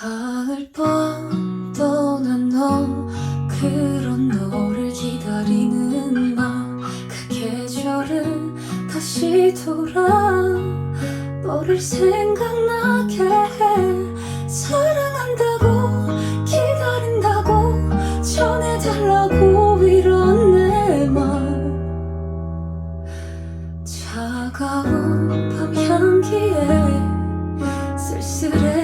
가을밤 떠난 너 그런 너를 기다리는 나 그 계절은 다시 돌아 너를 생각나게 해. 사랑한다고 기다린다고 전해달라고 이런 내말. 차가운 밤 향기에 쓸쓸해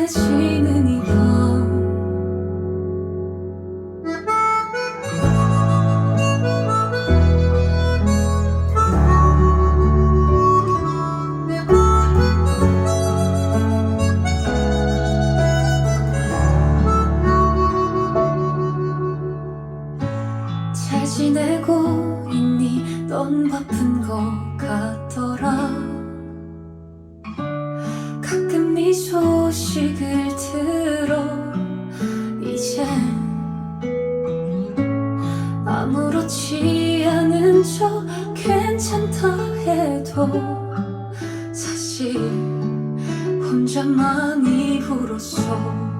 바쁜 것 같더라. 가끔 네 소식을 들어 이제 아무렇지 않은 척 괜찮다 해도 사실 혼자 많이 울었어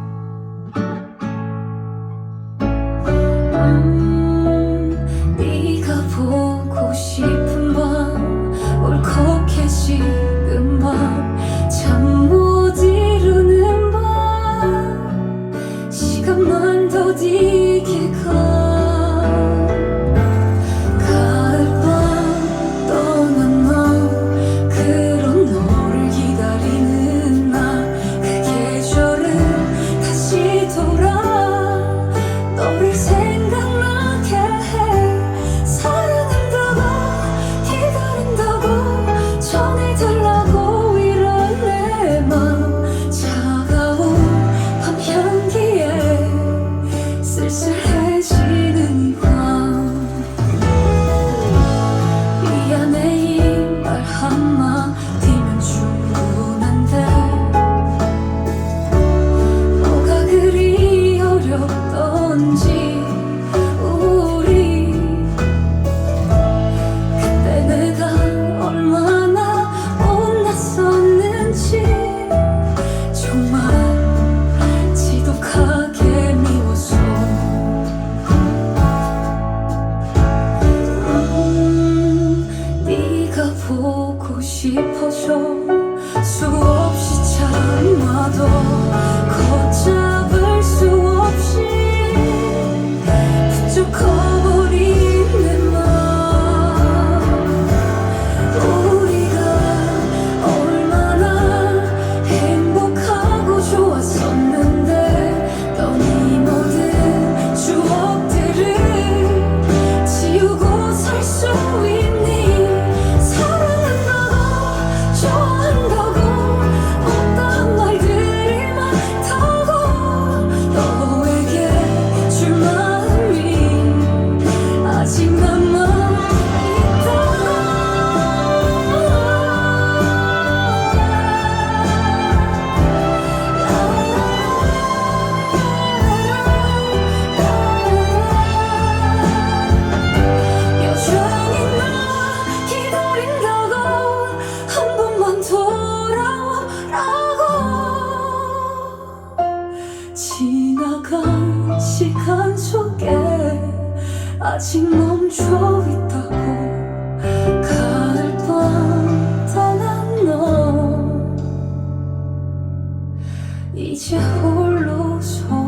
싶어져. 수없이 참아도 걷잡 아직 멈춰 있다고 가을 밤 떠난 너. 이제 홀로 서